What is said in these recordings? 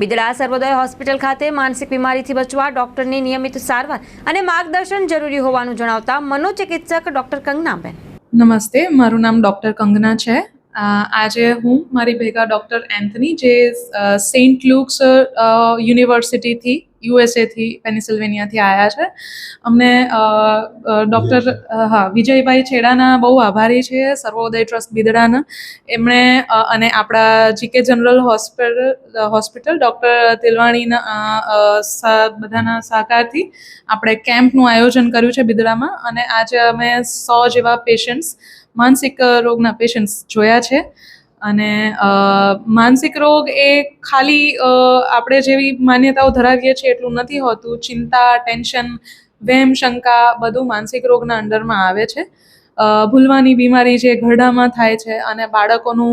બિદડા સર્વોદય hospital ખાતે માનસિક બીમારીથી બચવા ડોક્ટરની નિયમિત સારવાર અને માર્ગદર્શન જરૂરી હોવાનું જણાવતા મનોચિકિત્સક ડોક્ટર કંગનાબેન. નમસ્તે, મારું નામ ડૉક્ટર કંગના છે. આજે હું મારી ભેગા ડૉક્ટર એન્થની જે સેન્ટ લ્યુક્સ યુનિવર્સિટીથી યુએસએથી પેનિસિલ્વેનિયાથી આવ્યા છે. અમને ડૉક્ટર હા વિજયભાઈ છેડાના બહુ આભારી છે સર્વોદય ટ્રસ્ટ બિદડાના. એમણે અને આપણા GK general hospital hospital doctor તિલવાણીના બધાના સહકારથી આપણે કેમ્પનું આયોજન કર્યું છે બિદડામાં. અને આજે અમે સો જેવા પેશન્ટ્સ માનસિક રોગના પેશન્ટ્સ જોયા છે. અને માનસિક રોગ એ ખાલી આપણે જેવી માન્યતાઓ ધરાવીએ છીએ એટલું નથી હોતું. ચિંતા, ટેન્શન વહેમ શંકા બધું માનસિક રોગના અંડરમાં આવે છે. ભૂલવાની બીમારી જે ઘરડામાં થાય છે અને બાળકોનું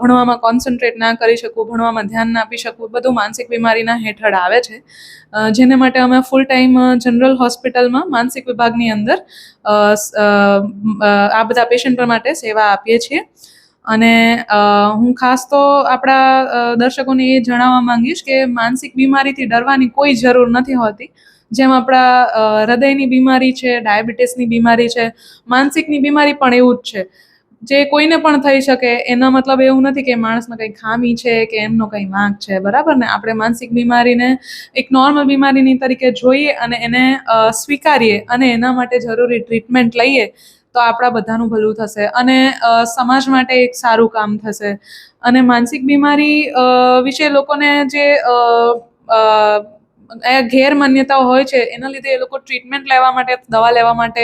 ભણવામાં કોન્સન્ટ્રેટ ના કરી શકવું, ભણવામાં ધ્યાન ના આપી શકવું, બધું માનસિક બીમારીના હેઠળ આવે છે. જેને માટે અમે ફૂલ ટાઈમ જનરલ હોસ્પિટલમાં માનસિક વિભાગની અંદર આ બધા પેશન્ટ માટે સેવા આપીએ છીએ. અને હું ખાસ તો આપણા દર્શકોને એ જણાવવા માંગીશ કે માનસિક બીમારીથી ડરવાની કોઈ જરૂર નથી હોતી. જેમ આપણા હૃદયની બીમારી છે, ડાયાબિટીસની બીમારી છે, માનસિકની બીમારી પણ એવું જ છે. જે કોઈને પણ થઈ શકે, એનો મતલબ એવું નથી કે માણસમાં કંઈ ખામી છે કે એમનો કંઈ વાંક છે, બરાબર ને? આપણે માનસિક બીમારીને એક નોર્મલ બીમારીની તરીકે જોઈએ અને એને સ્વીકારીએ અને એના માટે જરૂરી ટ્રીટમેન્ટ લઈએ. તો આપણા બધાનું ભલું થશે અને સમાજ માટે એક સારું કામ થશે. અને માનસિક બીમારી વિશે લોકોને જે ગેરમાન્યતાઓ હોય છે, એના લીધે એ લોકો ટ્રીટમેન્ટ લેવા માટે, દવા લેવા માટે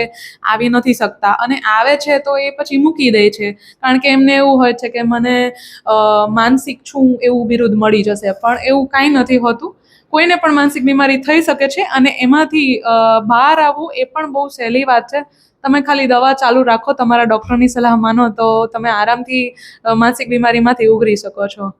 આવી નથી શકતા. અને આવે છે તો એ પછી મૂકી દે છે. કારણ કે એમને એવું હોય છે કે મને માનસિક છું, એવું બિરુદ મળી જશે. પણ એવું કાંઈ નથી હોતું. કોઈને પણ માનસિક બીમારી થઈ શકે છે અને એમાંથી બહાર આવવું એ પણ બહુ સહેલી વાત છે. તમે ખાલી દવા ચાલુ રાખો, તમારા ડૉક્ટરની સલાહ માનો તો તમે આરામથી માનસિક બીમારીમાંથી ઉગરી શકો છો.